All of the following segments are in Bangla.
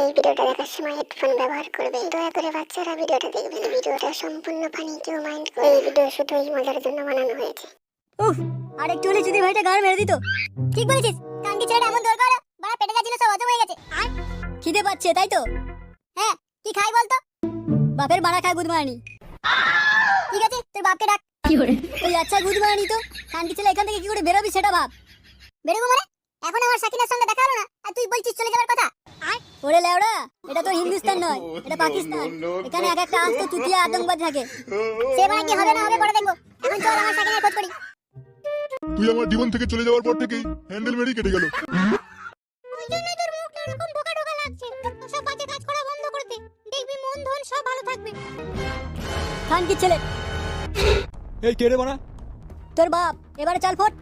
এই ভিডিওটা দেখার সময় হেডফোন ব্যবহার করবে দয়া করে বাচ্চারা ভিডিওটা দেখবেন। ভিডিওটা সম্পূর্ণ ফানি কেউ মাইন্ড করে এই ভিডিও শুধু এই মজার জন্য বানানো হয়েছে। উফ আর একটু হলে যদি ভাইটা গাড় মেরে দিত। ঠিক বলেছিস কানকি ছেলেটা এমন দরকার বাড়া পেটে যাচ্ছিল সব হজম হয়ে গেছে। আর? খিদে পাচ্ছে তাই তো? হ্যাঁ কি খাই বলতো? বাপের বাড়া খায় গুদমারানি। ঠিক আছে তোর বাপকে ডাক। কি করে? তুই আচ্ছা গুদমারানি তো কানকি ছেলে এখান থেকে কি করে বেরোবি সেটা ভাব। বেরোবো মানে? এখন আমার সাকিনার সঙ্গে দেখা হলো না? আর তুই বলছিস চলে যাওয়ার কথা? ওরে লেওড়া এটা তো হিন্দুস্তান নয় এটা পাকিস্তান। এখানে এক একটা আস্ত চুতিয়া আতঙ্কবাদ থাকে। সে মানে কি হবে না হবে পরে দেখব। এখন চল আমার সাকিনার খোঁজ করি। তুই আমার জীবন থেকে চলে যাওয়ার পর থেকেই হ্যান্ডেল মেরেই কেটে গেল। ওই জন্যই তোর মুখটা এরকম ঢোকা ঢোকা লাগছে। সব বাজে কাজ করা বন্ধ করে দে। দেখবি মন ধন সব ভালো থাকবে। খান কি ছেলে। এই কে রে বাড়া তোর বাপ এবারে চাল ফোট।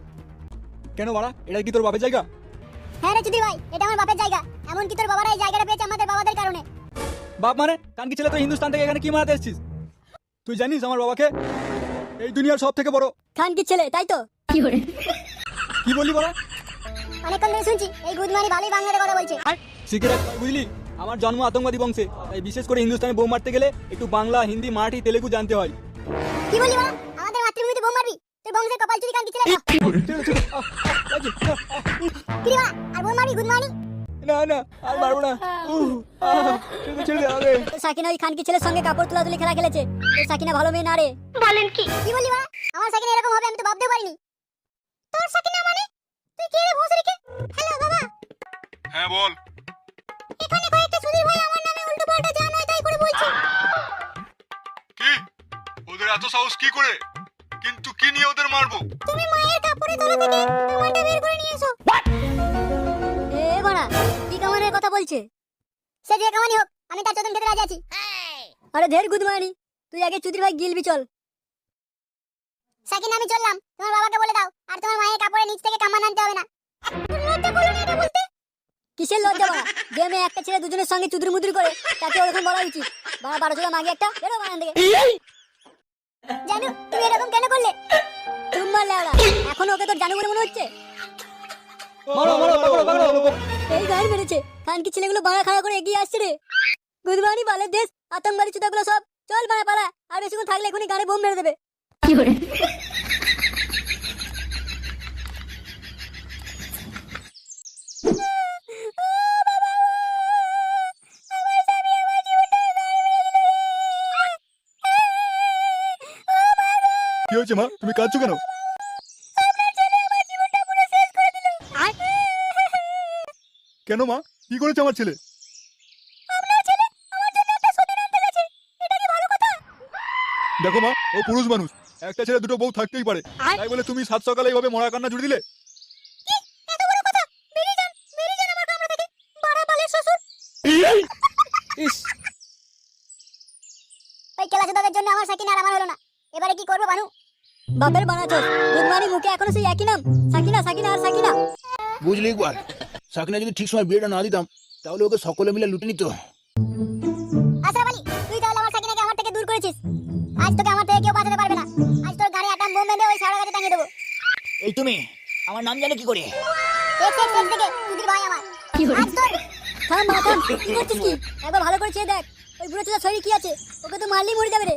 কেন বাড়া? এটা কি তোর বাপের জায়গা? হ্যাঁ রে চুদি ভাই এটা আমার বাপের জায়গা। এমন কি তোর বাবারা এই জায়গাটা পেয়েছে আমাদের বাবাদের কারণে। বাপ মানে? কানকি ছেলে তো হিন্দুস্তান থেকে এখানে কি মারাতে এসেছিস? তুই জানিস আমার বাবাকে? এই দুনিয়ার সব থেকে বড়। খান কি ছেলে তাই তো? কি বললি বাড়া? অনেকক্ষণ ধরে শুনছি এই গুদমানি ভালোই বাংলাতে কথা বলছে। শিখে রাখ বুঝলি? আমার জন্ম আতঙ্কবাদী বংশে তাই বিশেষ করে হিন্দুস্তানে বোম মারতে গেলে একটু বাংলা হিন্দি মারাঠি তেলেগু জানতে হয়। কি বলি বাবা আমাদের মাতৃভূমিতে বোম মারবি? তোর বংশের কপাল চুরি কান কি ছেলে ঠিক আছে, ঠিক আছে। আহ, আহ, লাগছে। আহ, আহ, উহ, কি রে আর বোম মারবি গুদমানি না। না আর মারবো না ছেড়ে ছেড়ে দে, আগে। সাকিনা ওই খানকি ছেলের সঙ্গে কাপড় তোলা তুলি খেলা খেলেছে। এই সাকিনা ভালো মেয়ে না রে। বলেন কি? কি বললি বাবা আমার সাকিনা এরকম হবে আমি তো ভাবতেও পারিনি। তোর সাকিনা মানে? তুই কে রে ভোসরিকে হ্যালো বাবা। হ্যাঁ বল। এখানে কয়েকটা সুধীর ভাই আমার নামে উল্টো পাল্টা যা নয় তাই করে বলছে। কি? ওদের এত সাহস কি করে? কিন্তু কি নিয়ে ওদের মারবো? তুমি মায়ের কাপড়ে তলা থেকে কামানটা বের করে নিয়ে এসো এ বাড়া কি কামানের কথা বলছে? সে যে কামানি হোক আমি তার চোদন খেতে রাজি আছি। আরে ধের গুদমানি তুই আগে চুদির ভাই গিলবি চল। সাকিন আমি চললাম। তোমার বাবাকে বলে দাও আর তোমার মায়ের কাপড়ে নিচ থেকে কামান আনতে হবে না। লজ্জা করল না এটা বলতে? কিসের লজ্জা বাড়া যে মেয়ে একটা ছেলে দুজনের সঙ্গে চুদুর মুদুর করে তাকে ওরকম বলা উচিত। বাবা বারো চোদা মাগে একটা বেরো বানান থেকে। জানু তুমি এরকম কেন করলে? তোমার লেওড়া এখন ওকে তোর জানু বলে মনে হচ্ছে? মারো মারো পাকড়ো পাকড়ো এই গান মেরেছে খানকি ছেলেগুলো বাড়া খাড়া করে এগিয়ে আসছে রে? গুদবানি বালের দেশ আতঙ্কবাদী চুদাগুলো সব। চল বাড়া পালা আর বেশিক্ষণ থাকলে এখনই গানে বোম মেরে দেবে। কি হয়েছে, মা? তুমি কাঁদছো কেন? কেন, মা? কি করেছে আমার ছেলে? দেখো, মা, ও পুরুষ মানুষ। একটা ছেলে দুটো বউ থাকতেই পারে। তাই বলে তুমি সাত সকালে এইভাবে মরা কান্না জুড়ে দিলে? ওই কেলা জন্য আমার সাকিনা আর আমার হলো না। এবারে কি করব বানু? বাপের বানাচোস গুদমানি মুখে এখনও সেই একই নাম। সাকিনা সাকিনা আর সাকিনা। বুঝলি একবার। সাকিনা যদি ঠিক সময় বিয়েটা না দিতাম তাহলে ওকে সকলে মিলে লুটে নিত। আশরাফ আলী তুই তাহলে আমার সাকিনাকে আমার থেকে দূর করেছিস। আজ তোকে আমার থেকে কেউ বাঁচাতে পারবে না। আজ তোর গাড়ি আটাম বোম বেঁধে ওই সারা কাছে টাঙিয়ে দেবো। এই তুমি আমার নাম জানো কি করে? এক্স এক্স থেকে সুধীর ভাই আমার। আজ তোর থাম মা থাম। কি করছিস কি? একবার ভালো করে চেয়ে দেখ। ওই বুড়ো শরীর কি আছে? ওকে তো মারলেই মরে যাবে রে।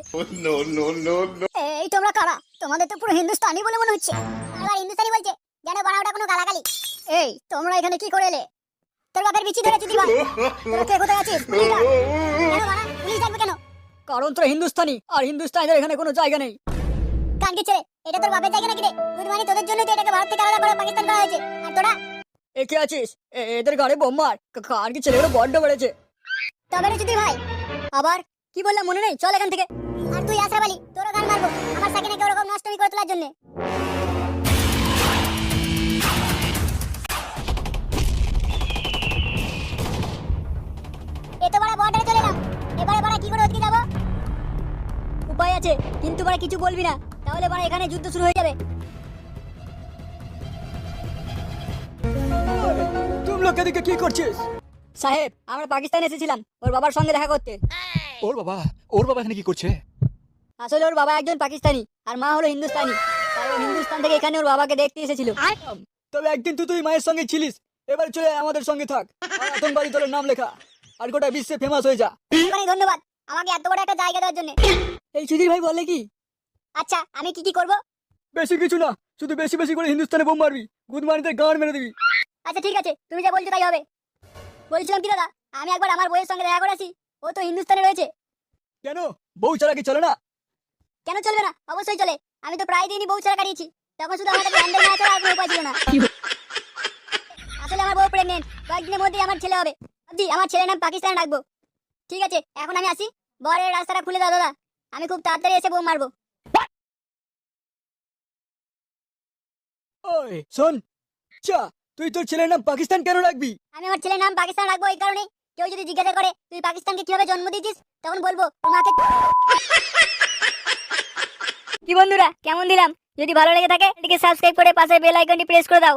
এই তোমরা কারা? তোমাদের তো পুরো হিন্দুস্তানি বলে মনে হচ্ছে। এবার হিন্দুস্তানি বলছে যেন বাড়া ওটা কোনো গালাগালি। এই তোমরা এখানে কি করে এলে? তোর বাপের বিচি তোরা কে কোথায় আছিস? কেন বাড়া? পুলিশ ডাকবে কেন? কারণ তোর হিন্দুস্তানি আর হিন্দুস্তানিদের এখানে কোনো জায়গা নেই। কানকে ছেড়ে এটা তোর বাপের জায়গা নাকি রে? গুদমানি তোদের জন্য তো এটাকে ভারত থেকে আলাদা করে পাকিস্তান করা হয়েছে। আর তোরা? একে আছিস? এদের গাড়ি বোম মার। আর কি ছেলেগুলো বড্ড বেড়েছে। তবে রে চুদি ভাই আবার? কি বললাম মনে নেই? চল এখান থেকে। আর তুই আশরাফ আলী তোরও গান মারবো। আমার সাকিনাকে ওরকম নষ্টমি করে তোলার জন্য। এ তো বড় বর্ডারে চলে এলাম। এবারে বড় কি করে ওদিকে যাব? উপায় আছে, কিন্তু বড় কিছু বলবি না। তাহলে বড় এখানে যুদ্ধ শুরু হয়ে যাবে। তুমি লোক এদিকে কি করছিস? সাহেব আমরা পাকিস্তানে এসেছিলাম। ওর বাবার সঙ্গে দেখা করতে। ওর বাবা? ওর বাবা এখানে কি করছে? আসলে ওর বাবা একজন পাকিস্তানি আর মা হলো হিন্দুস্তানি। তাই ও হিন্দুস্তান থেকে এখানে ওর বাবাকে দেখতে এসেছিল। তবে একদিন তো তুই মায়ের সঙ্গে ছিলিস। এবার চলে আমাদের সঙ্গে থাক। আর আতঙ্কবাদী দলের নাম লেখা। আর গোটা বিশ্বে ফেমাস হয়ে যা। অনেক ধন্যবাদ। আমাকে এত বড় একটা জায়গা দেওয়ার জন্য। এই সুধীর ভাই বলে কি? আচ্ছা আমি কি কি করব? বেশি কিছু না। শুধু বেশি বেশি করে হিন্দুস্তানে বোম মারবি। গুদমানিতে গান মেরে দিবি। আচ্ছা ঠিক আছে। তুমি যা বলছো তাই হবে। বলছিলাম কি দাদা আমি একবার আমার বউয়ের সঙ্গে দেখা করে আসি ও তো হিন্দুস্তানে রয়েছে। কেন? বউ ছাড়া কি চলে না? কেন চলবে না? অবশ্যই চলে। আমি তো প্রায় দিনই বউ ছাড়া কাটিয়েছি। তখন শুধু আমার কাছে হ্যান্ডেল না ছাড়া আর কোনো উপায় ছিল না। আসলে আমার বউ প্রেগনেন্ট কয়েকদিনের মধ্যেই আমার ছেলে হবে। ভাবছি আমার ছেলের নাম পাকিস্তানে রাখব। ঠিক আছে এখন আমি আসি। বরের রাস্তাটা খুলে দাও দাদা। আমি খুব তাড়াতাড়ি এসে বউ মারবো। ওই শোন। চা তুই তোর ছেলের নাম পাকিস্তান কেন রাখবি? আমি আমার ছেলের নাম পাকিস্তান রাখব এই কারণে। কেউ যদি জিজ্ঞাসা করে তুই পাকিস্তানকে কীভাবে জন্ম দিয়েছিস? তখন বলব তোমাকে কি বন্ধুরা কেমন দিলাম? যদি ভালো লেগে থাকে এটিকে সাবস্ক্রাইব করে পাশে বেল আইকনটি প্রেস করে দাও।